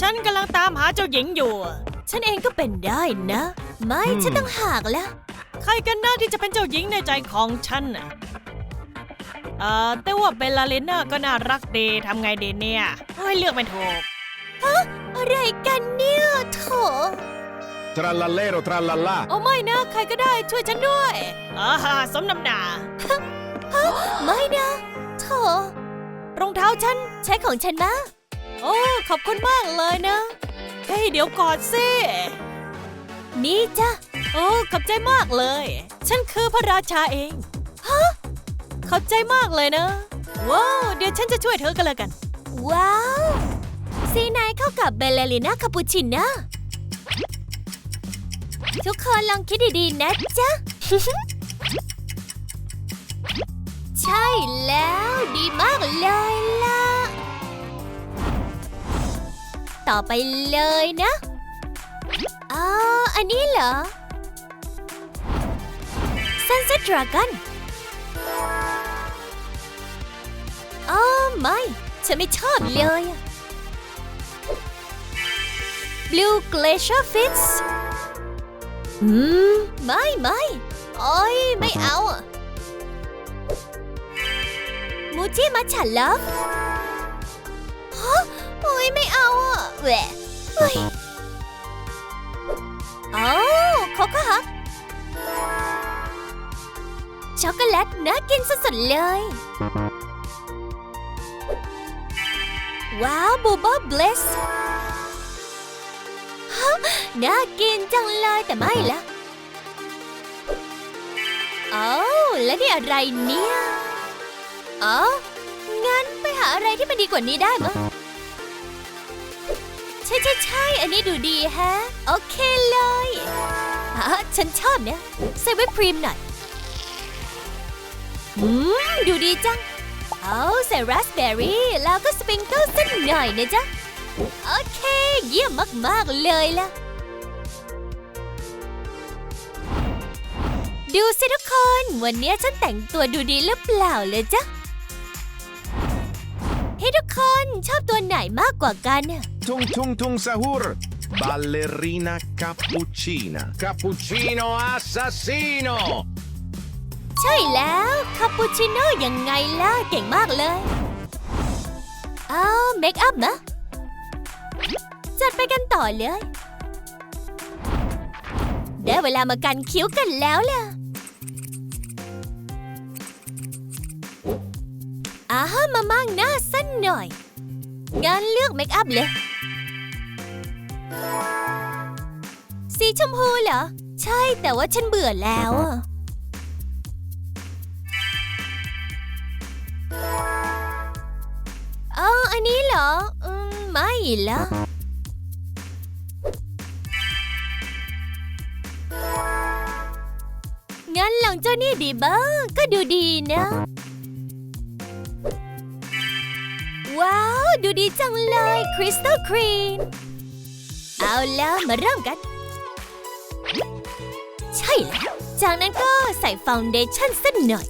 ฉันกำลังตามหาเจ้าหญิงอยู่ ฉันเองก็เป็นได้นะ ไม่อืมฉันต้องหากแล้ว ใครกันนะที่จะเป็นเจ้าหญิงในใจของฉันน่ะเอ่อแต่ว่าเบลลาเลน่าก็น่ารักดีทำไงดีเนี่ยเฮ้ยเลือกไม่ถูกอะไรกันเนี่ยโถ Trallallero trallallà. โอ้ไม่นะ ใครก็ได้ช่วยฉันด้วยอ่าฮะสมน้ำหนาไม่นะโถรองเท้าฉันใช้ของฉันมา โอ้ ขอบคุณมากเลยนะ เฮ้ย เดี๋ยวก่อนสิ นี่จ้ะ โอ้ ขอบใจมากเลย ฉันคือพระราชาเอง ฮะ ขอบใจมากเลยนะ ว้าว เดี๋ยวฉันจะช่วยเธอกันเลยกัน ว้าวสีไหนเข้ากับเบลเลริน่าคาปูชิน่าทุกคนลองคิดดีๆนะจ๊ะ ใช่แล้วดีมากเลยล่ะ ต่อไปเลยนะอ๋ออันนี้เหรอ Sunset Dragon อ๋อไม่ ฉันไม่ชอบเลย Blue Glacier Fits อืม ไม่ไม่โอ้ยไม่เอา มูจิมาฉันแล้วฮะโอ้ ยไม่เอาอะแหวะเฮ้ยโอ้โคโค่ฮักช็อกโกแลตน่ากินสุดๆเลย ว้าวบูบ b เบลสฮะน่ากินจังเลยแต่ไม่ละโอ้แล้วนี่อะไรเนี่ยอ๋องั้นไปหาอะไรที่มันดีกว่านี้ได้มั้ย ใช่ใช่ใช่อันนี้ดูดีแฮะ โอเคเลยอ๋อฉันชอบเนี่ยใส่วิปครีมหน่อย อืม ดูดีจัง เอาใส่ราสเบอร์รี่ แล้วก็สปริงเกิลสักหน่อยนะจ๊ะ โอเค เยี่ยมมาก ๆ เลยล่ะ ดูสิทุกคน วันนี้ฉันแต่งตัวดูดีหรือเปล่าเลยจ๊ะ ให้ทุกคนชอบตัวไหนมากกว่ากันน่ะ Tung tung tung sahur. Ballerina cappuccina. Cappuccino assassino. ใช่แล้วคาปูชิโน่ยังไงล่ะ เก่งมากเลยเอาเมคอัพนะ จัดไปกันต่อเลย ได้เวลามากันคิ้วกันแล้วล่ะ อาฮะมามั่งหน้าสั้นหน่อยงั้นเลือกเมคอัพเลย สีชมพูเหรอ ใช่แต่ว่าฉันเบื่อแล้วอะเอออันนี้เหรอ อืม ไม่ละงั้นลองเจ้านี่ดีบ้างก็ดูดีนะ ว้าว ดูดีจังเลยคริสตัลครีนเอาละมาเริ่มกัน ใช่แล้ว จากนั้นก็ใส่ฟาวเดชั่นสักหน่อย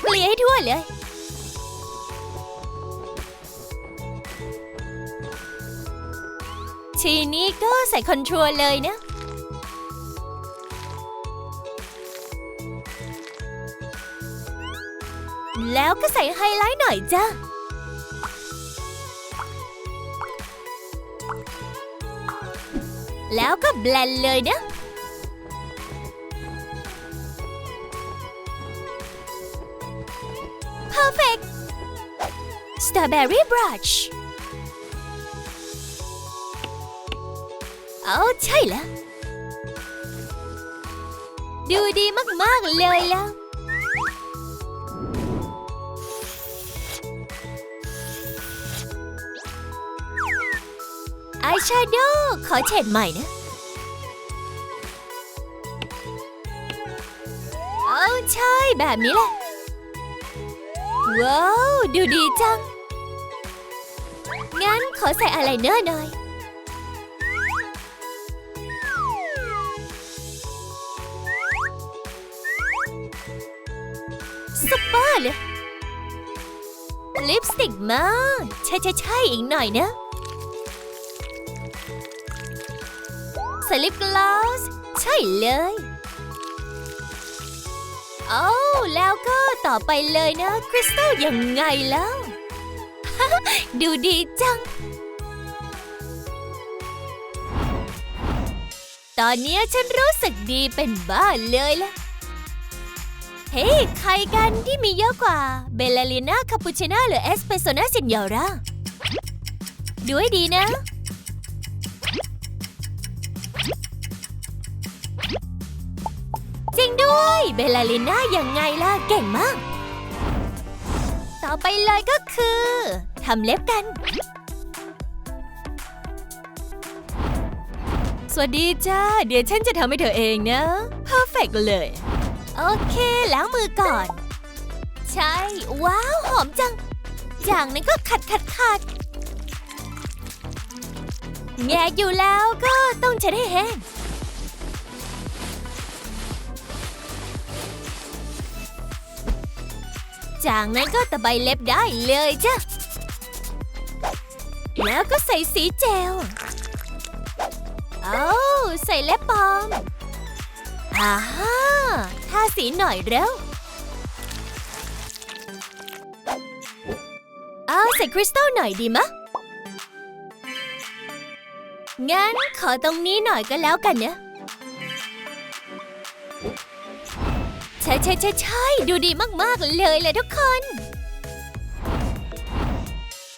เกลี่ยให้ทั่วเลยทีนี้ก็ใส่คอนโทรลเลยนะ แล้วก็ใส่ไฮไลท์หน่อยจ้ะ แล้วก็แบลนเลยนะ Perfect Strawberry Brush เอาใช่แล้ว ดูดีมาก ๆ เลยแล้ว อายแชโดว์ขอเฉดใหม่นะ เอาใช่แบบนี้แหละ ว้าว ดูดีจัง งั้นขอใส่อะไรเนอร์หน่อยซุปเปอร์เลย ลิปสติกมากใช่ใช่ใช่อีกหน่อยนะ ส่ลิปกลอส ใช่เลย โอ้แล้วก็ต่อไปเลยนะ คริสตัลยังไงแล้ว ดูดีจัง ตอนนี้ฉันรู้สึกดีเป็นบ้าเลยล่ะ เฮ้ใครกันที่มีเยอะกว่า เบลลาลิน่าคาปูชิน่าหรือเอสเปรสโซน่าสินยอร่าดูให้ดีนะ เบลลาลิน่ายังไงล่ะ เก่งมาก ต่อไปเลยก็คือทำเล็บกัน สวัสดีจ้า เดี๋ยวฉันจะทำให้เธอเองนะเพอร์เฟกเลย โอเค ล้างมือก่อน ใช่ ว้าว หอมจังจากนั้นก็ขัดขัดขัดแงอยู่แล้วก็ต้องใช้ให้แห้ง จากนั้นก็ตะไบเล็บได้เลยจ้ะ แล้วก็ใส่สีเจลเอาใส่เล็บปลอมอ่าฮ่าทาสีหน่อยเร็ว เอาใส่คริสตัลหน่อยดีมะ งั้นขอตรงนี้หน่อยก็แล้วกันเนะ ใช่ใช่ใช่ใช่ดูดีมากๆเลยเลยทุกคน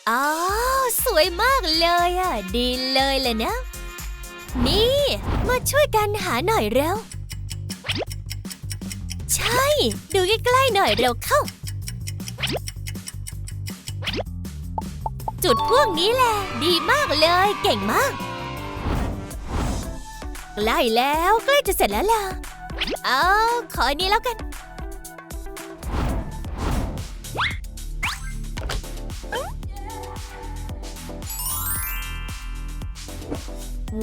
อ๋อสวยมากเลยอะ ดีเลยเลยนะ นี่ มาช่วยกันหาหน่อยเร็ว ใช่ ดูใกล้ๆหน่อยเร็วเข้า จุดพวกนี้แหละ ดีมากเลย เก่งมาก ใกล้แล้วใกล้จะเสร็จแล้วล่ะ เอาขออันนี้แล้วกัน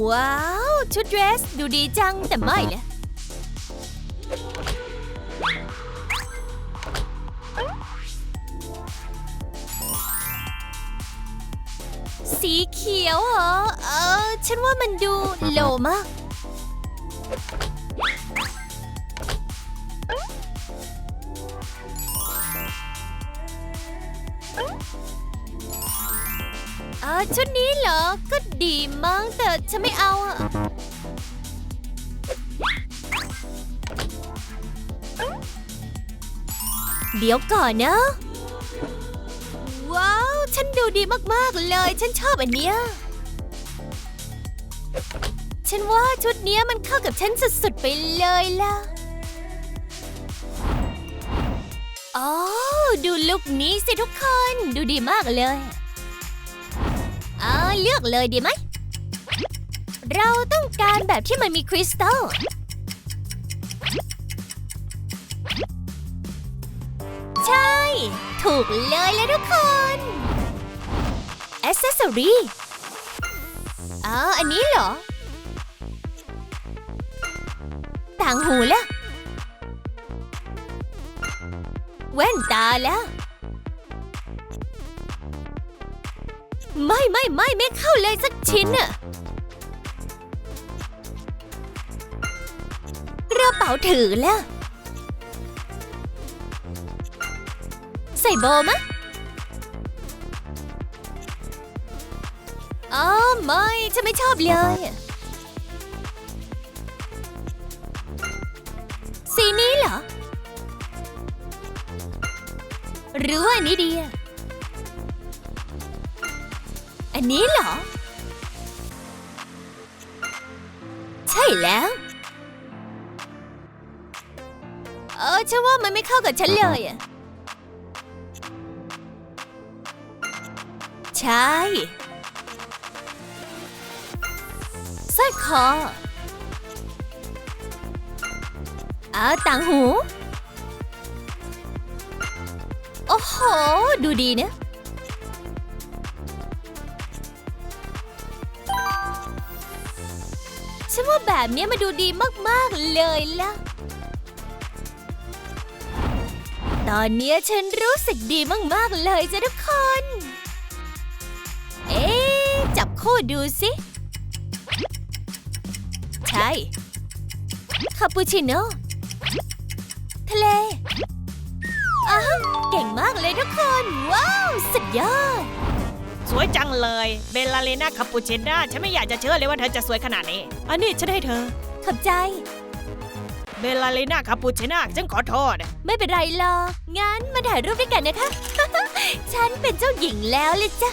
ว้าว ชุดเดรสดูดีจังแต่ไม่เลยสีเขียวเหรอ เออ ฉันว่ามันดูโลมาก เออชุดนี้เหรอ ก็ดีมั้งแต่ฉันไม่เอาอะเดี๋ยวก่อนนะ ว้าว ฉันดูดีมาก ๆ เลย ฉันชอบอันเนี้ย ฉันว่าชุดเนี้ยมันเข้ากับฉันสุด ๆ ไปเลยล่ะ โอ๋อดูลุคนี้สิทุกคน ดูดีมากเลย เอาเลือกเลยดีไหม เราต้องการแบบที่มันมีคริสตัล ใช่ ถูกเลยเลยทุกคนอ c เซสซอรีอ๋อ อันนี้เหรอ ต่างหูแล้ว แว่นตาแล้ว ไม่ไม่ไม่ไม่เข้าเลยสักชิ้นอะกระเป๋าถือแล้ว ใส่โบมะอ๋อไม่ฉันไม่ชอบเลย หรือว่าอันนี้ดีอะอันนี้เหรอ ใช่แล้ว เออฉันว่ามันไม่เข้ากับฉันเลยอะใช่สร้อยคอเอาต่างหู อ้โห ดูดีนะฉันว่าแบบนี้มาดูดีมาก ๆ เลยล่ะอนนี้ฉันรู้สึกดีมาก ๆ เลยจ้ะทุกคน เอ๊ะจับคู่ดูสิ ใช่ คาปูชิโน่ ทะเลอ้าวากเลยทุกคน ว้าว สุดยอด สวยจังเลย เบลลาเลนาคาปูชิน่าฉันไม่อยากจะเชื่อเลยว่าเธอจะสวยขนาดนี้ อันนี้ฉันให้เธอ ขอบใจ เบลลาเลนาคาปูชิน่าฉันขอโทษ ไม่เป็นไรหรอกงั้นมาถ่ายรูปด้วยกันนะคะ ฉันเป็นเจ้าหญิงแล้วเลยจ้ะ